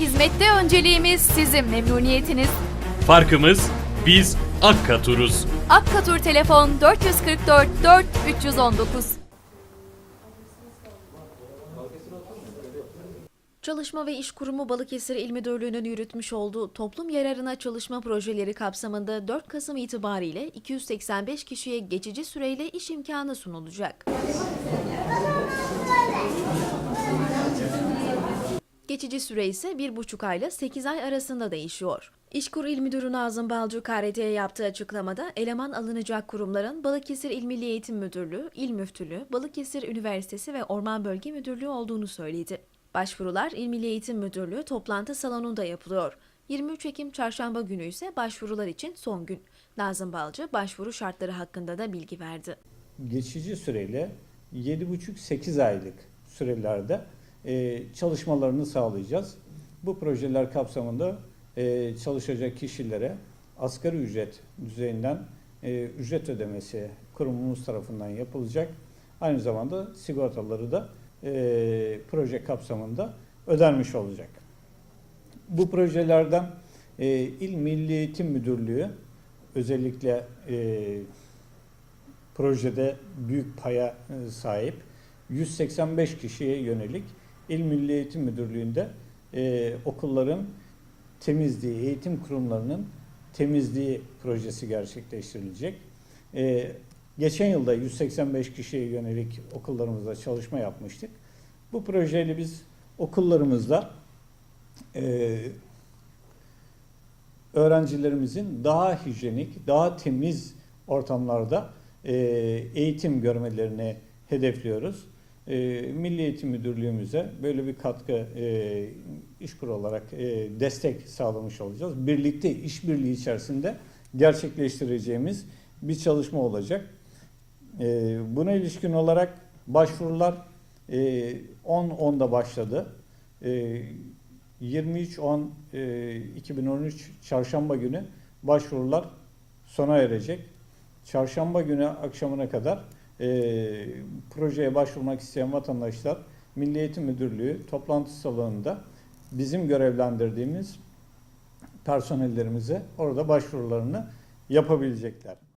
Hizmette önceliğimiz sizin memnuniyetiniz. Farkımız biz Akkatur'uz. Akkatur telefon 444 4 319. Çalışma ve İş Kurumu Balıkesir İl Müdürlüğü'nün yürütmüş olduğu toplum yararına çalışma projeleri kapsamında 4 Kasım itibariyle 285 kişiye geçici süreyle iş imkanı sunulacak. Geçici süre ise 1,5 ayla 8 ay arasında değişiyor. İşkur İl Müdürü Nazım Balcı KRT'ye yaptığı açıklamada eleman alınacak kurumların Balıkesir İl Milli Eğitim Müdürlüğü, İl Müftülüğü, Balıkesir Üniversitesi ve Orman Bölge Müdürlüğü olduğunu söyledi. Başvurular İl Milli Eğitim Müdürlüğü toplantı salonunda yapılıyor. 23 Ekim çarşamba günü ise başvurular için son gün. Nazım Balcı başvuru şartları hakkında da bilgi verdi. geçici süreyle 7,5-8 aylık sürelerde e, çalışmalarını sağlayacağız. Bu projeler kapsamında e, çalışacak kişilere asgari ücret düzeyinden e, ücret ödemesi kurumumuz tarafından yapılacak. Aynı zamanda sigortaları da e, proje kapsamında ödenmiş olacak. Bu projelerden e, İl Milli Eğitim Müdürlüğü özellikle e, projede büyük paya e, sahip 185 kişiye yönelik İl Milli Eğitim Müdürlüğü'nde e, okulların temizliği, eğitim kurumlarının temizliği projesi gerçekleştirilecek. E, geçen yılda 185 kişiye yönelik okullarımızda çalışma yapmıştık. Bu projeyle biz okullarımızda e, öğrencilerimizin daha hijyenik, daha temiz ortamlarda e, eğitim görmelerini hedefliyoruz. E, Milli Eğitim Müdürlüğümüze böyle bir katkı e, işkur olarak e, destek sağlamış olacağız. Birlikte işbirliği içerisinde gerçekleştireceğimiz bir çalışma olacak. E, buna ilişkin olarak başvurular e, 10-10'da başladı. E, 23-10-2013 çarşamba günü başvurular sona erecek. Çarşamba günü akşamına kadar e, projeye başvurmak isteyen vatandaşlar Milli Eğitim Müdürlüğü toplantı salonunda bizim görevlendirdiğimiz personellerimize orada başvurularını yapabilecekler.